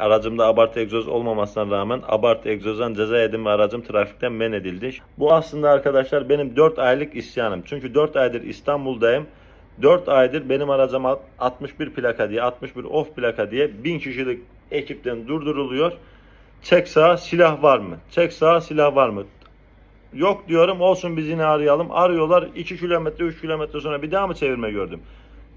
Aracımda abartı egzoz olmamasına rağmen abartı egzozdan ceza yedim ve aracım trafikten men edildi. Bu aslında arkadaşlar benim 4 aylık isyanım. Çünkü 4 aydır İstanbul'dayım. 4 aydır benim aracım 61 plaka diye 61 off plaka diye 1000 kişilik ekipten durduruluyor. Çek sağa silah var mı? Çek sağa silah var mı? Yok diyorum olsun biz yine arayalım. Arıyorlar 2 kilometre 3 kilometre sonra bir daha mı çevirme gördüm.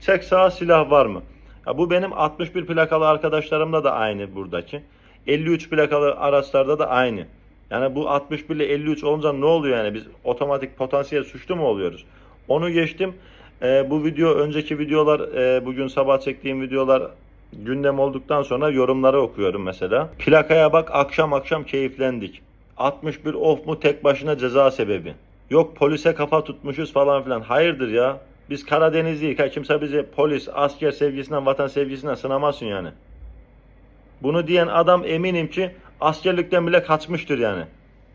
Çek sağa silah var mı? Ya bu benim 61 plakalı arkadaşlarımda da aynı buradaki. 53 plakalı araçlarda da aynı. Yani bu 61 ile 53 olunca ne oluyor yani biz otomatik potansiyel suçlu mu oluyoruz? Onu geçtim. Ee, bu video önceki videolar e, bugün sabah çektiğim videolar gündem olduktan sonra yorumları okuyorum mesela. Plakaya bak akşam akşam keyiflendik. 61 off mu tek başına ceza sebebi. Yok polise kafa tutmuşuz falan filan. Hayırdır ya? Biz Karadenizliyiz. Ha, kimse bizi polis, asker sevgisinden, vatan sevgisinden sınamasın yani. Bunu diyen adam eminim ki askerlikten bile kaçmıştır yani.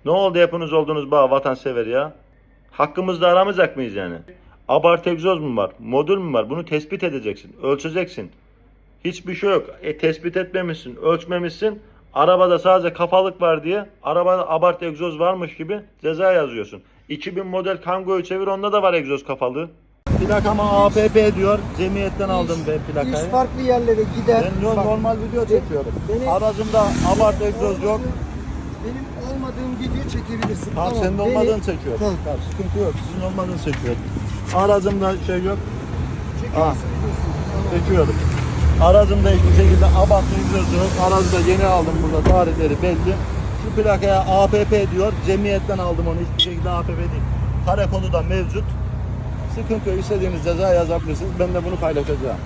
Ne oldu hepiniz oldunuz bağ vatansever ya? Hakkımızda aramayacak mıyız yani? Abartı egzoz mu var? Modül mü var? Bunu tespit edeceksin. Ölçeceksin. Hiçbir şey yok. E tespit etmemişsin, ölçmemişsin. Arabada sadece kafalık var diye arabada abartı egzoz varmış gibi ceza yazıyorsun. 2000 model Kango'yu çevir onda da var egzoz kafalı. Plakama APP diyor. Cemiyetten aldım ben plakayı. farklı yerlere gider. Ben Bak, normal video çekiyorum. Beni- Aracımda abartı egzoz yok. Benim olmadığım video çekebilirsin. Tamam, Tamam, senin olmadığını çekiyorum. Tamam. Sıkıntı yok. Sizin olmadığını çekiyorum. Aracımda şey yok. Çekiyorsun. Tamam. Çekiyorum. Aracımda hiçbir şekilde abartı egzoz yok. Aracı da yeni aldım burada tarihleri belli. Şu plakaya APP diyor. Cemiyetten aldım onu. Hiçbir şekilde APP değil. Karakolu da mevcut. Sıkıntı yok. İstediğiniz ceza yazabilirsiniz. Ben de bunu paylaşacağım.